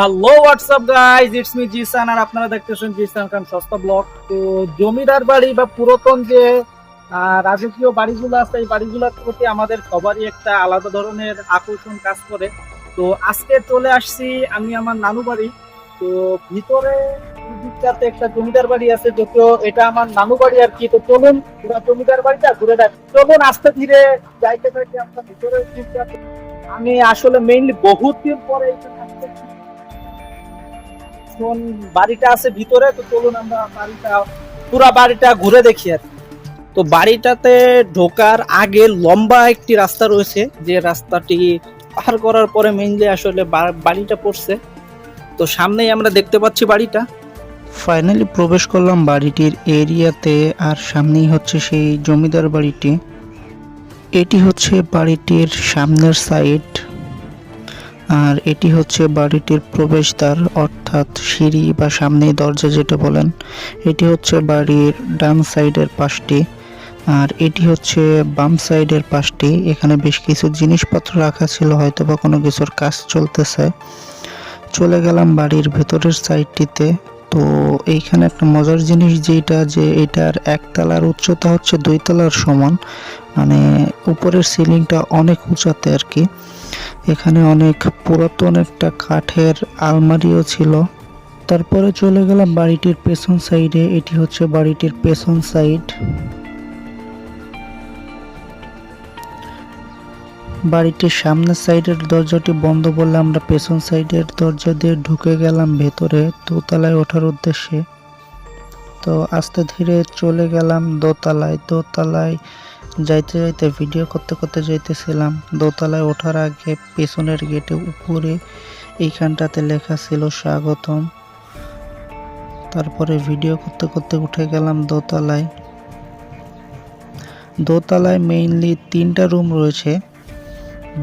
Hello WhatsApp guys it's me Zishan আর আপনারা দেখতেছেন জিসান খান সস্তা ব্লগ তো জমিদার বাড়ি বা পুরাতন যে রাজকীয় বাড়িগুলো আছে, এই বাড়িগুলোর প্রতি আমাদের সবারই একটা আলাদা ধরনের আকর্ষণ কাজ করে। তো আজকে চলে আসছি আমি আমার নানু বাড়ি। তো ভিতরে দিকটাতে একটা জমিদার বাড়ি আছে যদিও এটা আমার নানু বাড়ি আর কি। তো চলুন, পুরা জমিদার বাড়িটা ঘুরে দেখ। চলুন, আস্তে ধীরে যাইতে থাকি আমরা ভিতরে। আমি আসলে মেইনলি বহুত দিন পরে আসতেছি এখন বাড়িটা আছে ভিতরে, তো চলুন আমরা বাড়িটা, পুরা বাড়িটা ঘুরে দেখি আর তো বাড়িটাতে ঢোকার আগে লম্বা একটি রাস্তা রয়েছে, যে রাস্তাটি পার করার পরে মেইনলি আসলে বাড়িটা পড়ছে। তো সামনেই আমরা দেখতে পাচ্ছি বাড়িটা। ফাইনালি প্রবেশ করলাম বাড়িটির এরিয়াতে, আর সামনেই হচ্ছে সেই জমিদার বাড়িটি। এটি হচ্ছে বাড়িটির সামনের সাইড আর এটি হচ্ছে বাড়িটির প্রবেশদ্বার, অর্থাৎ সিঁড়ি বা সামনেই দরজা যেটা বলেন। এটি হচ্ছে বাড়ির ডান সাইডের পাশটি আর এটি হচ্ছে বাম সাইডের পাশটি। এখানে বেশ কিছু জিনিসপত্র রাখা ছিল হয়তো বা কোনো কিছুর কাজ চলতেছে। চলে গেলাম বাড়ির ভেতরের সাইডটিতে। তো এইখানে একটা মজার জিনিস যেটা, যে এটার একতলার উচ্চতা হচ্ছে দুই তলার সমান। মানে উপরের সিলিংটা অনেক উঁচাতে আর কি। এখানে অনেক পুরাতন একটা কাঠের আলমারিও ছিল। তারপরে চলে গেলাম বাড়িটির পেছন সাইডে, এটি হচ্ছে বাড়িটির পেছন সাইড। বাড়িটির সামনের সাইডের দরজাটি বন্ধ বললে আমরা পেছন সাইডের দরজা দিয়ে ঢুকে গেলাম ভেতরে দোতলায় ওঠার উদ্দেশ্যে। তো আস্তে ধীরে চলে গেলাম দোতলায়। দোতলায় যাইতে যাইতে ভিডিও করতে করতে যাইতেছিলাম। দোতলায় ওঠার আগে পেছনের গেটে উপরে এইখানটাতে লেখা ছিল স্বাগতম। তারপরে ভিডিও করতে করতে উঠে গেলাম দোতলায়। দোতলায় মেইনলি তিনটা রুম রয়েছে।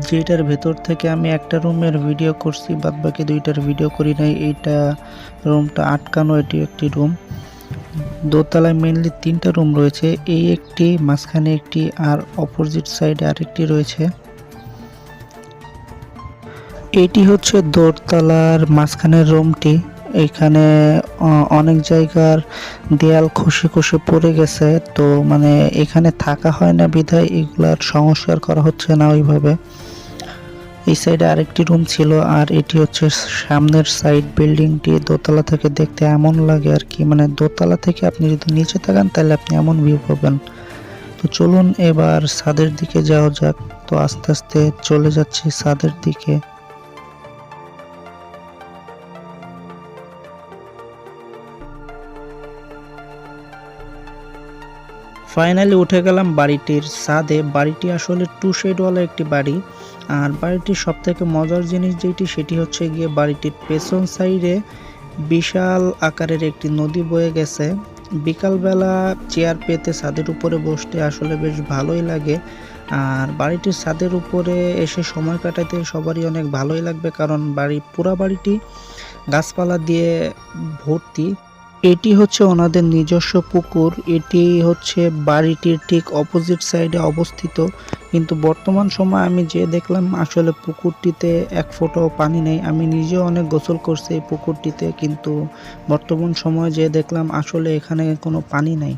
যেটার ভেতর থেকে আমি একটা রুমের ভিডিও করছি বাদ বাকি দুইটার ভিডিও করি নাই। এইটা রুমটা আটকানো এটি একটি রুম দোতলায় মেনলি তিনটা রুম রয়েছে। এই একটি, মাঝখানে একটি আর অপোজিট সাইডে আরেকটি রয়েছে। এটি হচ্ছে দোতলার মাঝখানের রুমটি এখানে অনেক জায়গার দেয়াল খসে খসে পড়ে গেছে। তো মানে এখানে থাকা হয় না বিধায়, এগুলার সংস্কার করা হচ্ছে না ওইভাবে। এই সাইডে আরেকটি রুম ছিল আর এটি হচ্ছে সামনের সাইড বিল্ডিংটি। দোতলা থেকে দেখতে এমন লাগে আর কি। মানে দোতলা থেকে আপনি যদি নিচে থাকেন তাহলে আপনি এমন ভিউ পাবেন। তো চলুন এবার সাদের দিকে যাওয়া যাক। তো আস্তে আস্তে চলে যাচ্ছি সাদের দিকে। ফাইনালি উঠে গেলাম বাড়িটির ছাদে। বাড়িটি আসলে টু শেডওয়ালা একটি বাড়ি। আর বাড়িটির সব থেকে মজার জিনিস যেটি, সেটি হচ্ছে গিয়ে বাড়িটির পেছন সাইডে বিশাল আকারের একটি নদী বয়ে গেছে। বিকালবেলা চেয়ার পেতে ছাদের উপরে বসতে আসলে বেশ ভালোই লাগে। আর বাড়িটির ছাদের উপরে এসে সময় কাটাতে সবারই অনেক ভালোই লাগবে, কারণ বাড়ি, পুরা বাড়িটি গাছপালা দিয়ে ভর্তি। এটি হচ্ছে ওনাদের নিজস্ব পুকুর। এটি হচ্ছে বাড়িটির ঠিক অপোজিট সাইডে অবস্থিত। কিন্তু বর্তমান সময় আমি যে দেখলাম, আসলে পুকুরটিতে এক ফোঁটাও পানি নেই। আমি নিজেও অনেক গোসল করছি এই পুকুরটিতে, কিন্তু বর্তমান সময়ে যে দেখলাম, আসলে এখানে কোনো পানি নাই।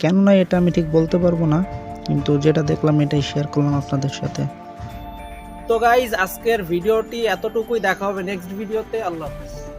কেননা এটা আমি ঠিক বলতে পারব না, কিন্তু যেটা দেখলাম, এটাই শেয়ার করলাম আপনাদের সাথে। তো গাইজ আজকের ভিডিওটি এতটুকুই। দেখা হবে নেক্সট ভিডিওতে আল্লাহ হাফেজ।